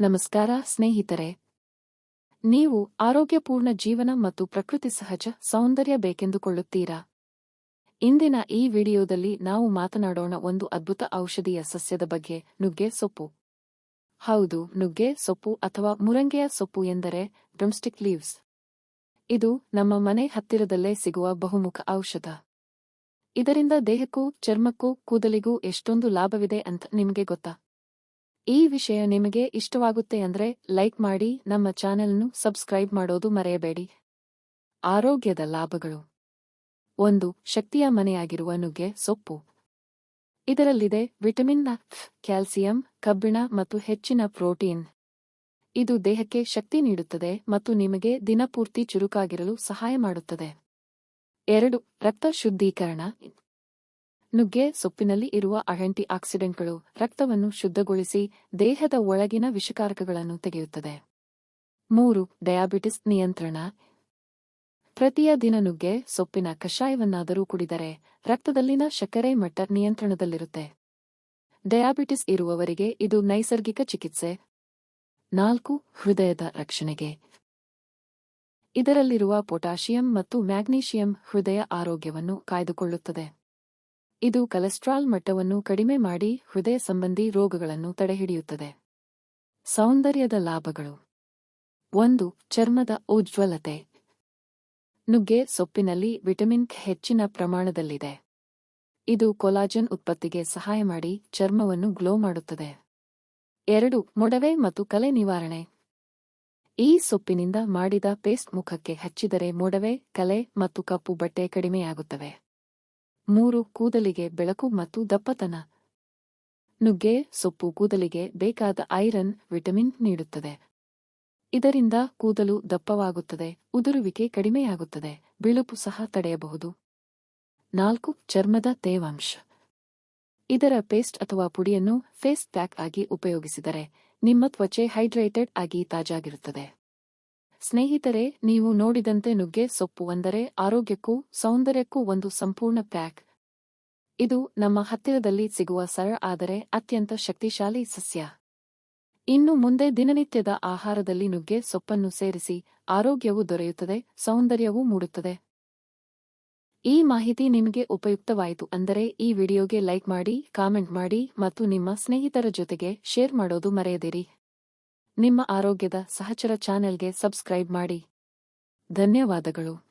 ನಮಸ್ಕಾರ, ಸ್ನೇಹಿತರೆ. ನೀವು ಆರೋಗ್ಯಪೂರ್ಣ ಜೀವನ ಮತ್ತು ಪ್ರಕೃತಿ ಸಹಜ ಸೌಂದರ್ಯ ಬೇಕೆಂದುಕೊಳ್ಳುತ್ತೀರಾ? ಇಂದಿನ ಈ ವಿಡಿಯೋದಲ್ಲಿ ನಾವು ಮಾತನಾಡೋಣ ಒಂದು ಅದ್ಭುತ ಔಷಧೀಯ ಸಸ್ಯದ ಬಗ್ಗೆ, ನುಗ್ಗೆ ಸೊಪ್ಪು. ಹೌದು, ನುಗ್ಗೆ ಸೊಪ್ಪು ಅಥವಾ ಮುರಂಗೆಯ ಸೊಪ್ಪು ಎಂದರೆ ಡ್ರಮ್ಸ್ಟಿಕ್ ಲೀವ್ಸ್. ಇದು ನಮ್ಮ ಮನೆ ಹತ್ತಿರದಲ್ಲೇ ಸಿಗುವ ಬಹುಮುಖ ಔಷಧ. ಇದರಿಂದ ದೇಹಕ್ಕೂ ಚರ್ಮಕ್ಕೂ ಕೂದಲಿಗೂ ಎಷ್ಟೊಂದು ಲಾಭವಿದೆ ಅಂತ ನಿಮಗೆ ಗೊತ್ತಾ? ಈ ವಿಷಯ ನಿಮಗೆ ಇಷ್ಟವಾಗುತ್ತೆ ಅಂದ್ರೆ ಲೈಕ್ ಮಾಡಿ, ನಮ್ಮ ಚಾನೆಲ್ನು ಸಬ್ಸ್ಕ್ರೈಬ್ ಮಾಡೋದು ಮರೆಯಬೇಡಿ. ಆರೋಗ್ಯದ ಲಾಭಗಳು. ಒಂದು, ಶಕ್ತಿಯ ಮನೆಯಾಗಿರುವ ನುಗ್ಗೆ, ಸೊಪ್ಪು. ಇದರಲ್ಲಿದೆ ವಿಟಮಿನ್ ಕ್ಯಾಲ್ಸಿಯಂ, ಕಬ್ಬಿಣ ಮತ್ತು ಹೆಚ್ಚಿನ ಪ್ರೋಟೀನ್. ಇದು ದೇಹಕ್ಕೆ ಶಕ್ತಿ ನೀಡುತ್ತದೆ ಮತ್ತು ನಿಮಗೆ ದಿನಪೂರ್ತಿ ಚುರುಕಾಗಿರಲು ಸಹಾಯ ಮಾಡುತ್ತದೆ. ಎರಡು, ರಕ್ತ ಶುದ್ಧೀಕರಣ. ನುಗ್ಗೆ ಸೊಪ್ಪಿನಲ್ಲಿ ಇರುವ ಆಂಟಿ ಆಕ್ಸಿಡೆಂಟ್ಗಳು ರಕ್ತವನ್ನು ಶುದ್ಧಗೊಳಿಸಿ ದೇಹದ ಒಳಗಿನ ವಿಷಕಾರಕಗಳನ್ನು ತೆಗೆಯುತ್ತದೆ. ಮೂರು, ಡಯಾಬಿಟಿಸ್ ನಿಯಂತ್ರಣ. ಪ್ರತಿಯ ದಿನ ನುಗ್ಗೆ ಸೊಪ್ಪಿನ ಕಷಾಯವನ್ನಾದರೂ ಕುಡಿದರೆ ರಕ್ತದಲ್ಲಿನ ಸಕ್ಕರೆ ಮಟ್ಟ ನಿಯಂತ್ರಣದಲ್ಲಿರುತ್ತೆ. ಡಯಾಬಿಟಿಸ್ ಇರುವವರಿಗೆ ಇದು ನೈಸರ್ಗಿಕ ಚಿಕಿತ್ಸೆ. ನಾಲ್ಕು, ಹೃದಯದ ರಕ್ಷಣೆಗೆ. ಇದರಲ್ಲಿರುವ ಪೊಟ್ಯಾಷಿಯಂ ಮತ್ತು ಮ್ಯಾಗ್ನೀಷಿಯಂ ಹೃದಯ ಆರೋಗ್ಯವನ್ನು ಕಾಯ್ದುಕೊಳ್ಳುತ್ತದೆ. ಇದು ಕೊಲೆಸ್ಟ್ರಾಲ್ ಮಟ್ಟವನ್ನು ಕಡಿಮೆ ಮಾಡಿ ಹೃದಯ ಸಂಬಂಧಿ ರೋಗಗಳನ್ನು ತಡೆಹಿಡಿಯುತ್ತದೆ. ಸೌಂದರ್ಯದ ಲಾಭಗಳು. ಒಂದು, ಚರ್ಮದ ಉಜ್ವಲತೆ. ನುಗ್ಗೆ ಸೊಪ್ಪಿನಲ್ಲಿ ವಿಟಮಿನ್ ಹೆಚ್ಚಿನ ಪ್ರಮಾಣದಲ್ಲಿದೆ. ಇದು ಕೊಲಾಜನ್ ಉತ್ಪತ್ತಿಗೆ ಸಹಾಯ ಮಾಡಿ ಚರ್ಮವನ್ನು ಗ್ಲೋ ಮಾಡುತ್ತದೆ. ಎರಡು, ಮೊಡವೆ ಮತ್ತು ಕಲೆ ನಿವಾರಣೆ. ಈ ಸೊಪ್ಪಿನಿಂದ ಮಾಡಿದ ಪೇಸ್ಟ್ ಮುಖಕ್ಕೆ ಹಚ್ಚಿದರೆ ಮೊಡವೆ, ಕಲೆ ಮತ್ತು ಕಪ್ಪು ಬಟ್ಟೆ ಕಡಿಮೆಯಾಗುತ್ತವೆ. ಮೂರು ಕೂದಲಿಗೆ ಬೆಳಕು ಮತ್ತು ದಪ್ಪತನ. ನುಗ್ಗೆ, ಸೊಪ್ಪು ಕೂದಲಿಗೆ ಬೇಕಾದ ಐರನ್, ವಿಟಮಿನ್ ನೀಡುತ್ತದೆ. ಇದರಿಂದ ಕೂದಲು ದಪ್ಪವಾಗುತ್ತದೆ, ಉದುರುವಿಕೆ ಕಡಿಮೆಯಾಗುತ್ತದೆ, ಬಿಳುಪು ಸಹ ತಡೆಯಬಹುದು. ನಾಲ್ಕು, ಚರ್ಮದ ತೇವಾಂಶ. ಇದರ ಪೇಸ್ಟ್ ಅಥವಾ ಪುಡಿಯನ್ನು ಫೇಸ್ ಪ್ಯಾಕ್ ಆಗಿ ಉಪಯೋಗಿಸಿದರೆ ನಿಮ್ಮ ತ್ವಚೆ ಹೈಡ್ರೇಟೆಡ್ ಆಗಿ ತಾಜಾಗಿರುತ್ತದೆ. ಸ್ನೇಹಿತರೆ, ನೀವು ನೋಡಿದಂತೆ ನುಗ್ಗೆ ಸೊಪ್ಪು ಅಂದರೆ ಆರೋಗ್ಯಕ್ಕೂ ಸೌಂದರ್ಯಕ್ಕೂ ಒಂದು ಸಂಪೂರ್ಣ ಪ್ಯಾಕ್. ಇದು ನಮ್ಮ ಹತ್ತಿರದಲ್ಲಿ ಸಿಗುವ ಸರಳ ಆದರೆ ಅತ್ಯಂತ ಶಕ್ತಿಶಾಲಿ ಸಸ್ಯ. ಇನ್ನು ಮುಂದೆ ದಿನನಿತ್ಯದ ಆಹಾರದಲ್ಲಿ ನುಗ್ಗೆ ಸೊಪ್ಪನ್ನು ಸೇರಿಸಿ ಆರೋಗ್ಯವು ದೊರೆಯುತ್ತದೆ, ಸೌಂದರ್ಯವೂ ಮೂಡುತ್ತದೆ. ಈ ಮಾಹಿತಿ ನಿಮಗೆ ಉಪಯುಕ್ತವಾಯಿತು ಅಂದರೆ ಈ ವಿಡಿಯೋಗೆ ಲೈಕ್ ಮಾಡಿ, ಕಾಮೆಂಟ್ ಮಾಡಿ ಮತ್ತು ನಿಮ್ಮ ಸ್ನೇಹಿತರ ಜೊತೆಗೆ ಶೇರ್ ಮಾಡೋದು ಮರೆಯದಿರಿ. ನಿಮ್ಮ ಆರೋಗ್ಯದ ಸಹಚರ ಚಾನೆಲ್ಗೆ ಸಬ್ಸ್ಕ್ರೈಬ್ ಮಾಡಿ. ಧನ್ಯವಾದಗಳು.